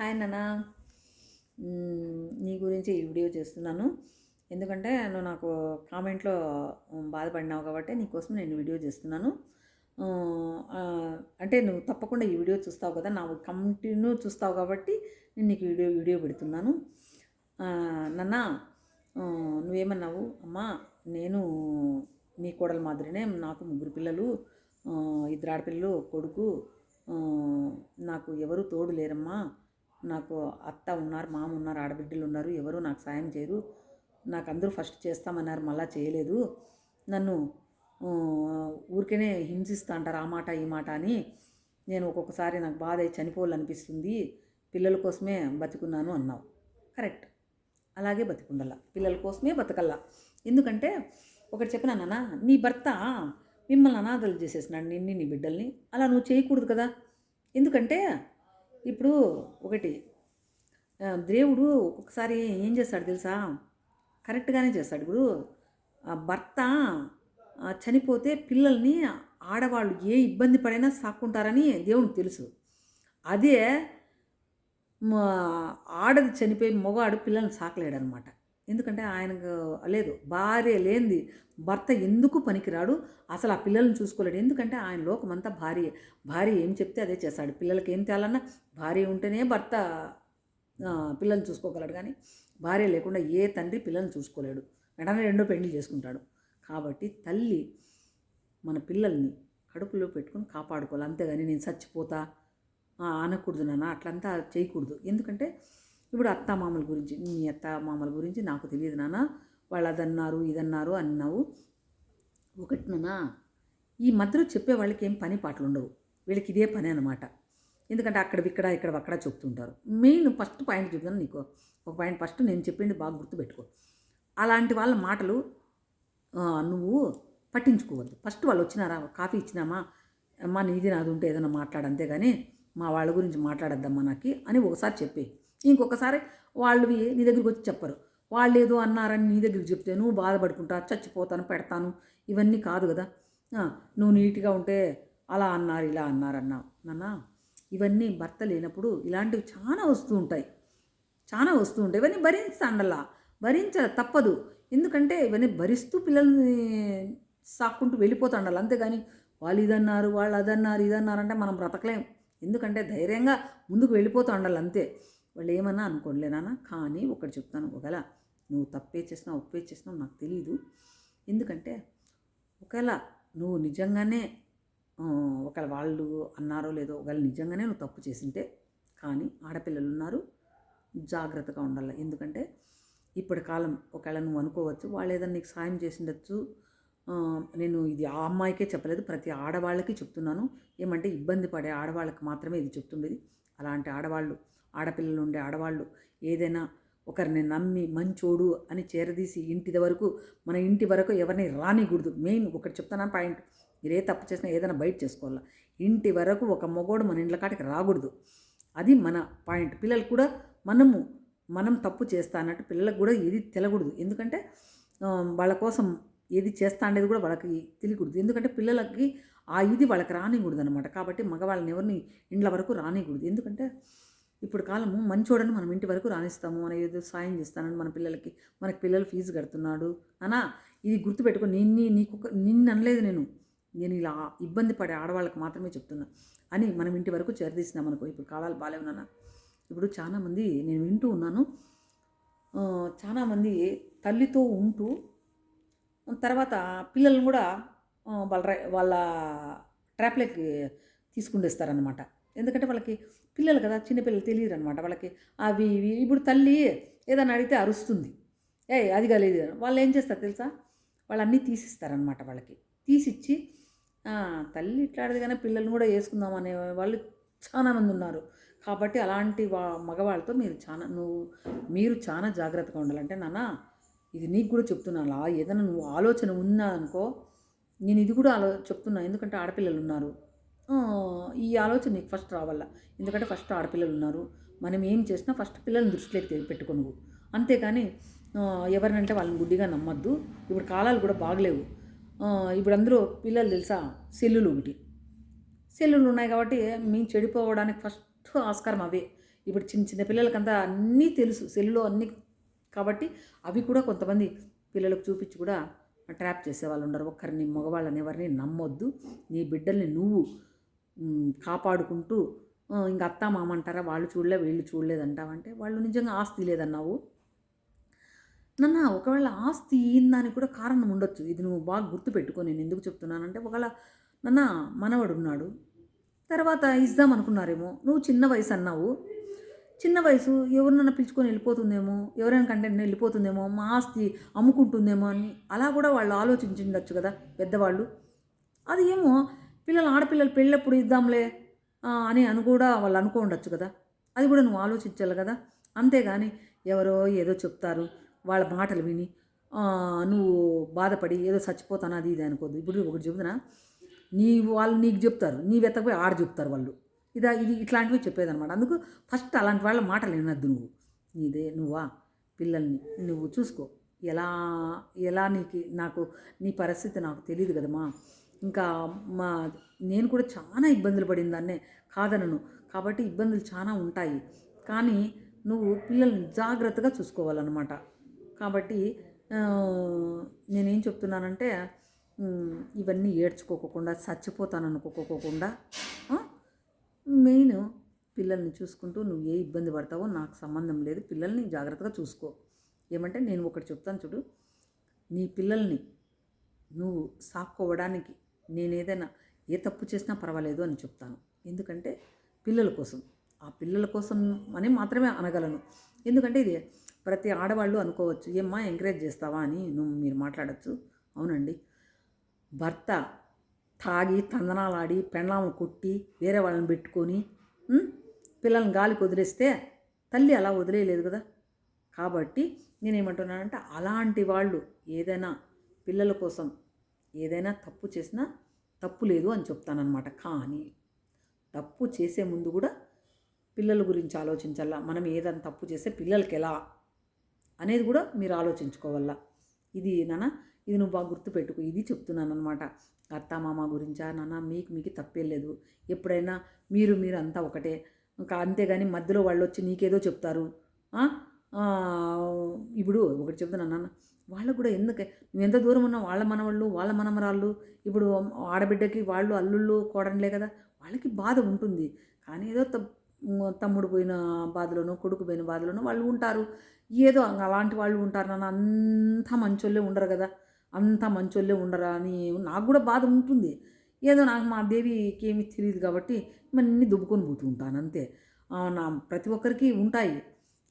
Hi నాన్న. నీ గురించి ఈ వీడియో చేస్తున్నాను. ఎందుకంటే నువ్వు నాకు కామెంట్లో బాధపడినావు కాబట్టి నీకోసం నేను వీడియో చేస్తున్నాను. అంటే నువ్వు తప్పకుండా ఈ వీడియో చూస్తావు కదా నా కంటిన్యూ చూస్తావు కాబట్టి నేను నీకు వీడియో వీడియో పెడుతున్నాను. నన్నా నాన్న నువ్వేమన్నావు? అమ్మా నేను మీ కోడల మాదిరినే నాకు ముగ్గురు పిల్లలు ఇద్దరు ఆడపిల్లలు కొడుకు నాకు ఎవరు తోడు లేరమ్మా. నాకు అత్త ఉన్నారు మామ ఉన్నారు ఆడబిడ్డలు ఉన్నారు ఎవరు నాకు సాయం చేయరు. నాకు అందరూ ఫస్ట్ చేస్తామన్నారు మళ్ళా చేయలేదు. నన్ను ఆ, ఊరికేనే హింసిస్తా అంటారు ఆ మాట ఈ మాట అని. నేను ఒక్కొక్కసారి నాకు బాధ అయి చనిపోవాలనిపిస్తుంది. పిల్లల కోసమే బతుకున్నాను అన్నావు. కరెక్ట్. అలాగే బతికుండాల. పిల్లల కోసమే బతకల్లా. ఎందుకంటే ఒకటి చెప్పినా నాన్న నీ భర్త మిమ్మల్ని అనాథలు చేసేసినాడు నిన్ను నీ బిడ్డల్ని. అలా నువ్వు చేయకూడదు కదా. ఎందుకంటే ఇప్పుడు ఒకటి దేవుడు ఒక్కొక్కసారి ఏం చేస్తాడు తెలుసా? కరెక్ట్గానే చేస్తాడు. ఇప్పుడు ఆ భర్త చనిపోతే పిల్లల్ని ఆడవాళ్ళు ఏ ఇబ్బంది పడైనా సాక్కుంటారని దేవునికి తెలుసు. అదే మా ఆడది చనిపోయి మగవాడు పిల్లల్ని సాకలేడనమాట. ఎందుకంటే ఆయనకు లేదు భార్య లేనిది భర్త ఎందుకు పనికిరాడు? అసలు ఆ పిల్లల్ని చూసుకోలేడు. ఎందుకంటే ఆయన లోకమంతా భార్య. భార్య ఏం చెప్తే అదే చేస్తాడు. పిల్లలకి ఏం తేలన్నా భార్య ఉంటేనే భర్త పిల్లల్ని చూసుకోగలడు కానీ భార్య లేకుండా ఏ తండ్రి పిల్లల్ని చూసుకోలేడు. వెంటనే రెండో పెళ్ళి చేసుకుంటాడు. కాబట్టి తల్లి మన పిల్లల్ని కడుపులో పెట్టుకొని కాపాడుకోవాలి. అంతేగాని నేను చచ్చిపోతా అనకూడదు నాన్న అట్లంతా చేయకూడదు. ఎందుకంటే ఇప్పుడు అత్త మామల గురించి నీ అత్త మామల గురించి నాకు తెలియదు నాన్న. వాళ్ళు అదన్నారు ఇదన్నారు అన్నావు. ఒకటి నాన్న ఈ మధ్యలో చెప్పే వాళ్ళకి ఏం పని పాటలు ఉండవు. వీళ్ళకి ఇదే పని అనమాట ఎందుకంటే అక్కడ ఇక్కడ ఇక్కడ అక్కడ చెప్తుంటారు. మెయిన్ ఫస్ట్ పాయింట్ చెప్తాను నీకు. ఒక పాయింట్ ఫస్ట్ నేను చెప్పింది బాగా గుర్తుపెట్టుకో. అలాంటి వాళ్ళ మాటలు నువ్వు పట్టించుకోవద్దు. ఫస్ట్ వాళ్ళు వచ్చినారా? కాఫీ ఇచ్చినామా? అమ్మా నీది నాది ఉంటే ఏదైనా మాట్లాడంతే కానీ మా వాళ్ళ గురించి మాట్లాడద్దమ్మా నాకు అని ఒకసారి చెప్పి ఇంకొకసారి వాళ్ళు నీ దగ్గరికి వచ్చి చెప్పరు. వాళ్ళు ఏదో అన్నారని నీ దగ్గరికి చెప్తే నువ్వు బాధపడుకుంటా చచ్చిపోతాను పెడతాను ఇవన్నీ కాదు కదా. నువ్వు నీట్గా ఉంటే అలా అన్నారు ఇలా అన్నారు అన్నావు. నాన్న ఇవన్నీ భర్త లేనప్పుడు ఇలాంటివి చాలా వస్తూ ఉంటాయి. చాలా వస్తూ ఉంటాయి. ఇవన్నీ భరించండలా. భరించ తప్పదు. ఎందుకంటే ఇవన్నీ భరిస్తూ పిల్లల్ని సాక్కుంటూ వెళ్ళిపోతాండాలి. అంతేగాని వాళ్ళు ఇదన్నారు వాళ్ళు అదన్నారు ఇదన్నారంటే మనం బ్రతకలేం. ఎందుకంటే ధైర్యంగా ముందుకు వెళ్ళిపోతూ ఉండాలి అంతే. వాళ్ళు ఏమన్నా అనుకోలేనా కానీ ఒకటి చెప్తాను ఒకవేళ నువ్వు తప్పే చేసినా ఒప్పే చేసినా నాకు తెలియదు ఎందుకంటే ఒకవేళ నువ్వు నిజంగానే ఒకవేళ వాళ్ళు అన్నారో లేదో ఒకవేళ నిజంగానే నువ్వు తప్పు చేసింటే కానీ ఆడపిల్లలు ఉన్నారు జాగ్రత్తగా ఉండాలి. ఎందుకంటే ఇప్పటి కాలం ఒకవేళ నువ్వు అనుకోవచ్చు వాళ్ళు ఏదైనా నీకు సాయం చేసిండొచ్చు నేను ఇది ఆ అమ్మాయికే చెప్పలేదు ప్రతి ఆడవాళ్ళకి చెప్తున్నాను. ఏమంటే ఇబ్బంది పడే ఆడవాళ్ళకి మాత్రమే ఇది చెప్తుండేది. అలాంటి ఆడవాళ్ళు ఆడపిల్లలు ఉండే ఆడవాళ్ళు ఏదైనా ఒకరిని నమ్మి మంచోడు అని చేరదీసి ఇంటి వరకు మన ఇంటి వరకు ఎవరిని రానికూడదు మెయిన్ ఒకటి చెప్తానా పాయింట్? మీరే తప్పు చేసినా ఏదైనా బయట చేసుకోవాలా? ఇంటి వరకు ఒక మగోడు మన ఇండ్ల కాటికి రాకూడదు. అది మన పాయింట్. పిల్లలు కూడా మనము మనం తప్పు చేస్తా అన్నట్టు పిల్లలకు కూడా ఏది తెలకూడదు. ఎందుకంటే వాళ్ళ కోసం ఏది చేస్తా అనేది కూడా వాళ్ళకి తెలియకూడదు. ఎందుకంటే పిల్లలకి ఆ ఇది వాళ్ళకి రానికూడదు అనమాట కాబట్టి మగవాళ్ళని ఎవరిని ఇండ్ల వరకు రానికూడదు ఎందుకంటే ఇప్పుడు కాలము మంచోడని మనం ఇంటి వరకు రాణిస్తాము. మన ఏదో సాయం చేస్తానని మన పిల్లలకి మనకి పిల్లలు ఫీజు కడుతున్నాడు. అనా ఇది గుర్తుపెట్టుకో నిన్ని నీకు నిన్ను అనలేదు నేను. నేను ఇలా ఇబ్బంది పడే ఆడవాళ్ళకి మాత్రమే చెప్తున్నా అని మనం ఇంటి వరకు చేరదీసినాం అనుకో. ఇప్పుడు కాలాలు బాగాలేవు నాన్న. ఇప్పుడు చాలామంది నేను వింటూ ఉన్నాను. చాలామంది తల్లితో ఉంటూ తర్వాత పిల్లల్ని కూడా వాళ్ళ వాళ్ళ ట్రాప్లోకి తీసుకుండేస్తారనమాట ఎందుకంటే వాళ్ళకి పిల్లలు కదా చిన్నపిల్లలు తెలియదు అనమాట వాళ్ళకి అవి ఇవి ఇప్పుడు తల్లి ఏదైనా అడిగితే అరుస్తుంది. ఏ అది కాలేదు వాళ్ళు ఏం చేస్తారు తెలుసా? వాళ్ళు అన్నీ తీసిస్తారనమాట వాళ్ళకి. తీసిచ్చి తల్లి ఇట్లాడిది కానీ పిల్లల్ని కూడా వేసుకుందాం అనే వాళ్ళు చాలామంది ఉన్నారు. కాబట్టి అలాంటి వా మగవాళ్ళతో మీరు చాలా నువ్వు మీరు చాలా జాగ్రత్తగా ఉండాలంటే నాన్న ఇది నీకు కూడా చెప్తున్నాను ఏదైనా నువ్వు ఆలోచన ఉన్నా అనుకో నేను ఇది కూడా ఆలో చెప్తున్నా. ఎందుకంటే ఆడపిల్లలు ఉన్నారు. ఈ ఆలోచన నీకు ఫస్ట్ రావాల? ఎందుకంటే ఫస్ట్ ఆడపిల్లలు ఉన్నారు. మనం ఏం చేసినా ఫస్ట్ పిల్లల్ని దృష్టిలోకి పెట్టుకోను అంతేకాని ఎవరినంటే వాళ్ళని గుడ్డిగా నమ్మద్దు. ఇప్పుడు కాలాలు కూడా బాగలేవు. ఇప్పుడు అందరూ పిల్లలు తెలుసా? సెల్లులు ఒకటి. సెల్లులు ఉన్నాయి కాబట్టి మేము చెడిపోవడానికి ఫస్ట్ ఆస్కారం అవే. ఇప్పుడు చిన్న చిన్న పిల్లలకంతా అన్నీ తెలుసు. సెల్లులో అన్నీ కాబట్టి అవి కూడా కొంతమంది పిల్లలకు చూపించి కూడా ట్రాప్ చేసేవాళ్ళు ఉండరు. ఒక్కరిని మగవాళ్ళని ఎవరిని నమ్మొద్దు. నీ బిడ్డల్ని నువ్వు కాపాడుకుంటూ ఇంక అత్త మామంటారా వాళ్ళు చూడలే వీళ్ళు చూడలేదంటావంటే వాళ్ళు నిజంగా ఆస్తి లేదన్నావు. నాన్న ఒకవేళ ఆస్తి ఈందానికి కూడా కారణం ఉండొచ్చు. ఇది నువ్వు బాగా గుర్తుపెట్టుకో నేను ఎందుకు చెప్తున్నానంటే ఒకవేళ నాన్న మనవడు ఉన్నాడు. తర్వాత ఇద్దాం అనుకున్నారేమో. నువ్వు చిన్న వయసు అన్నావు. చిన్న వయసు ఎవరినన్నా పిలుచుకొని వెళ్ళిపోతుందేమో? ఎవరైనా కంటే వెళ్ళిపోతుందేమో? మా ఆస్తి అమ్ముకుంటుందేమో అని. అలా కూడా వాళ్ళు ఆలోచించిండొచ్చు కదా పెద్దవాళ్ళు. అది ఏమో పిల్లలు ఆడపిల్లలు పెళ్ళప్పుడు ఇద్దాంలే అని అని కూడా వాళ్ళు అనుకో ఉండొచ్చు కదా. అది కూడా నువ్వు ఆలోచించాలి కదా. అంతేగాని ఎవరో ఏదో చెప్తారు వాళ్ళ మాటలు విని నువ్వు బాధపడి ఏదో చచ్చిపోతాను అది ఇది అనుకోద్దు. ఇప్పుడు ఒకటి చెబుతున్నా నీ వాళ్ళు నీకు చెప్తారు నీ వెతకపోయి ఆడ చెప్తారు వాళ్ళు. ఇదా ఇది ఇట్లాంటివి చెప్పేదన్నమాట. అందుకు ఫస్ట్ అలాంటి వాళ్ళ మాటలు వినద్దు నువ్వు. నీదే నువ్వా పిల్లల్ని నువ్వు చూసుకో. ఎలా ఎలా నీకు నాకు నీ పరిస్థితి నాకు తెలియదు కదమ్మా. ఇంకా మా నేను కూడా చాలా ఇబ్బందులు పడిన దాన్నే కాదనను. కాబట్టి ఇబ్బందులు చాలా ఉంటాయి. కానీ నువ్వు పిల్లల్ని జాగ్రత్తగా చూసుకోవాలన్నమాట. కాబట్టి నేనేం చెప్తున్నానంటే ఇవన్నీ ఏడ్చుకోకుండా చచ్చిపోతాను అనుకోకోకుండా మెయిన్ పిల్లల్ని చూసుకుంటూ నువ్వు ఏ ఇబ్బంది పడతావో నాకు సంబంధం లేదు. పిల్లల్ని జాగ్రత్తగా చూసుకో. ఏమంటే నేను ఒకటి చెప్తాను చూడు. నీ పిల్లల్ని నువ్వు సాక్కోవడానికి నేను ఏదైనా ఏ తప్పు చేసినా పర్వాలేదు అని చెప్తాను. ఎందుకంటే పిల్లల కోసం. ఆ పిల్లల కోసం అని మాత్రమే అనగలను. ఎందుకంటే ఇది ప్రతి ఆడవాళ్ళు అనుకోవచ్చు. ఏమ్మా ఎంకరేజ్ చేస్తావా? అని నువ్వు మీరు మాట్లాడచ్చు. అవునండి. భర్త తాగి తందనాలాడి పెండ్లాము కొట్టి వేరే వాళ్ళని పెట్టుకొని పిల్లల్ని గాలికి వదిలేస్తే తల్లి అలా వదిలేయలేదు కదా? కాబట్టి నేనేమంటున్నానంటే అలాంటి వాళ్ళు ఏదైనా పిల్లల కోసం ఏదైనా తప్పు చేసినా తప్పు లేదు అని చెప్తానన్నమాట. కానీ తప్పు చేసే ముందు కూడా పిల్లల గురించి ఆలోచించాలా? మనం ఏదైనా తప్పు చేస్తే పిల్లలకి ఎలా? అనేది కూడా మీరు ఆలోచించుకోవాలా? ఇది నాన్న ఇది నువ్వు బాగా గుర్తుపెట్టుకో. ఇది చెప్తున్నాను అనమాట అత్త మామ గురించా? నాన్న మీకు మీకు తప్పేం లేదు. ఎప్పుడైనా మీరు మీరు అంతా ఒకటే. ఇంకా అంతేగాని మధ్యలో వాళ్ళు వచ్చి నీకేదో చెప్తారు. ఇప్పుడు ఒకటి చెప్తున్నాను నాన్న. వాళ్ళకు కూడా ఎందుకు? నువ్వు ఎంత దూరం ఉన్నా వాళ్ళ మనవాళ్ళు వాళ్ళ మనమరాళ్ళు ఇప్పుడు ఆడబిడ్డకి వాళ్ళు అల్లుళ్ళు కోడనిలే కదా? వాళ్ళకి బాధ ఉంటుంది. కానీ ఏదో త- తమ్ముడు పోయిన బాధలోనో కొడుకు పోయిన బాధలోనో వాళ్ళు ఉంటారు. ఏదో అలాంటి వాళ్ళు ఉంటారు నాన్న. అంతా మంచోళ్ళే ఉండరు కదా? అంతా మంచోళ్ళే ఉండరా అని నాకు కూడా బాధ ఉంటుంది. ఏదో నాకు మా దేవికి ఏమీ తెలియదు కాబట్టి ఇవన్నీ దుబ్బుకొని పోతూ ఉంటాను అంతే. నా ప్రతి ఒక్కరికి ఉంటాయి.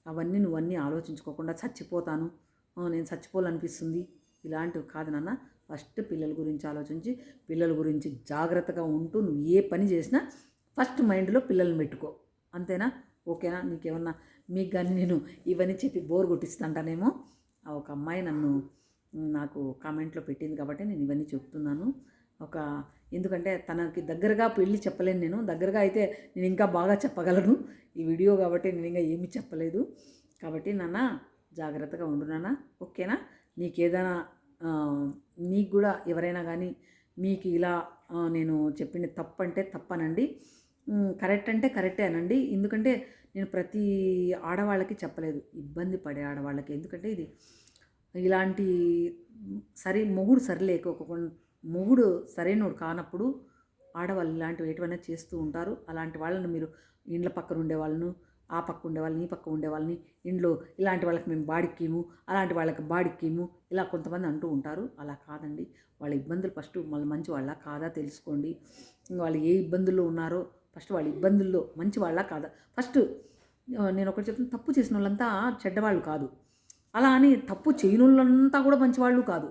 అవన్నీ నువ్వన్నీ ఆలోచించుకోకుండా చచ్చిపోతాను. నేను చచ్చిపోవాలనిపిస్తుంది. ఇలాంటివి కాదు నాన్న. ఫస్ట్ పిల్లల గురించి ఆలోచించి పిల్లల గురించి జాగ్రత్తగా ఉంటూ నువ్వు ఏ పని చేసినా ఫస్ట్ మైండ్లో పిల్లల్ని పెట్టుకో. అంతేనా? ఓకేనా? నీకేమన్నా మీకు కానీ నేను ఇవన్నీ చెప్పి బోర్ కొట్టిస్తుంటానేమో? ఆ ఒక అమ్మాయి నన్ను నాకు కామెంట్లో పెట్టింది కాబట్టి నేను ఇవన్నీ చెప్తున్నాను. ఒక ఎందుకంటే తనకి దగ్గరగా పెళ్ళి చెప్పలేను నేను. దగ్గరగా అయితే నేను ఇంకా బాగా చెప్పగలను. ఈ వీడియో కాబట్టి నేను ఇంకా ఏమీ చెప్పలేదు. కాబట్టి నాన్న జాగ్రత్తగా ఉండునా ఓకేనా? నీకు ఏదైనా నీకు కూడా ఎవరైనా కానీ మీకు ఇలా నేను చెప్పిన తప్పు అంటే తప్పనండి కరెక్ట్ అంటే కరెక్టే అనండి. ఎందుకంటే నేను ప్రతి ఆడవాళ్ళకి చెప్పలేదు. ఇబ్బంది పడే ఆడవాళ్ళకి. ఎందుకంటే ఇది ఇలాంటి సరే మొగుడు సరిలేకోకుండా మొగుడు సరైనడు కానప్పుడు ఆడవాళ్ళు ఇలాంటివి ఎటువైనా చేస్తూ ఉంటారు. అలాంటి వాళ్ళను మీరు ఇండ్ల పక్కన ఉండే వాళ్ళను ఆ పక్క ఉండే వాళ్ళని ఈ పక్క ఉండే వాళ్ళని ఇంట్లో ఇలాంటి వాళ్ళకి మేము బాడిక్కీము అలాంటి వాళ్ళకి బాడిక్కీము ఇలా కొంతమంది అంటూ ఉంటారు. అలా కాదండి. వాళ్ళ ఇబ్బందులు ఫస్ట్ వాళ్ళ మంచి వాళ్ళ కాదా తెలుసుకోండి. వాళ్ళు ఏ ఇబ్బందుల్లో ఉన్నారో ఫస్ట్ వాళ్ళ ఇబ్బందుల్లో మంచి వాళ్ళ కాదా? ఫస్ట్ నేను ఒకటి చెప్తాను తప్పు చేసిన వాళ్ళంతా చెడ్డవాళ్ళు కాదు. అలా అని తప్పు చేయని వాళ్ళంతా కూడా మంచివాళ్ళు కాదు.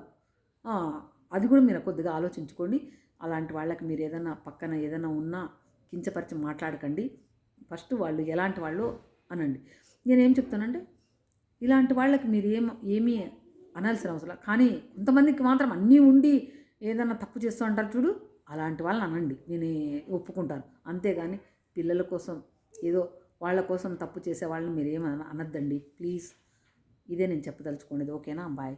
అది కూడా మీరు కొద్దిగా ఆలోచించుకోండి. అలాంటి వాళ్ళకి మీరు ఏదైనా పక్కన ఏదైనా ఉన్నా కించపరిచి మాట్లాడకండి. ఫస్ట్ వాళ్ళు ఎలాంటి వాళ్ళు అనండి. నేనేం చెప్తానంటే ఇలాంటి వాళ్ళకి మీరు ఏం ఏమీ అనాల్సిన అవసరం కానీ కొంతమందికి మాత్రం అన్నీ ఉండి ఏదైనా తప్పు చేస్తూ ఉంటారు చూడు అలాంటి వాళ్ళని అనండి. నేను ఒప్పుకుంటాను. అంతేగాని పిల్లల కోసం ఏదో వాళ్ళ కోసం తప్పు చేసే వాళ్ళని మీరు ఏమీ అనద్దండి. ప్లీజ్ ఇదే నేను చెప్పదలుచుకునేది. ఓకేనా? బాయ్.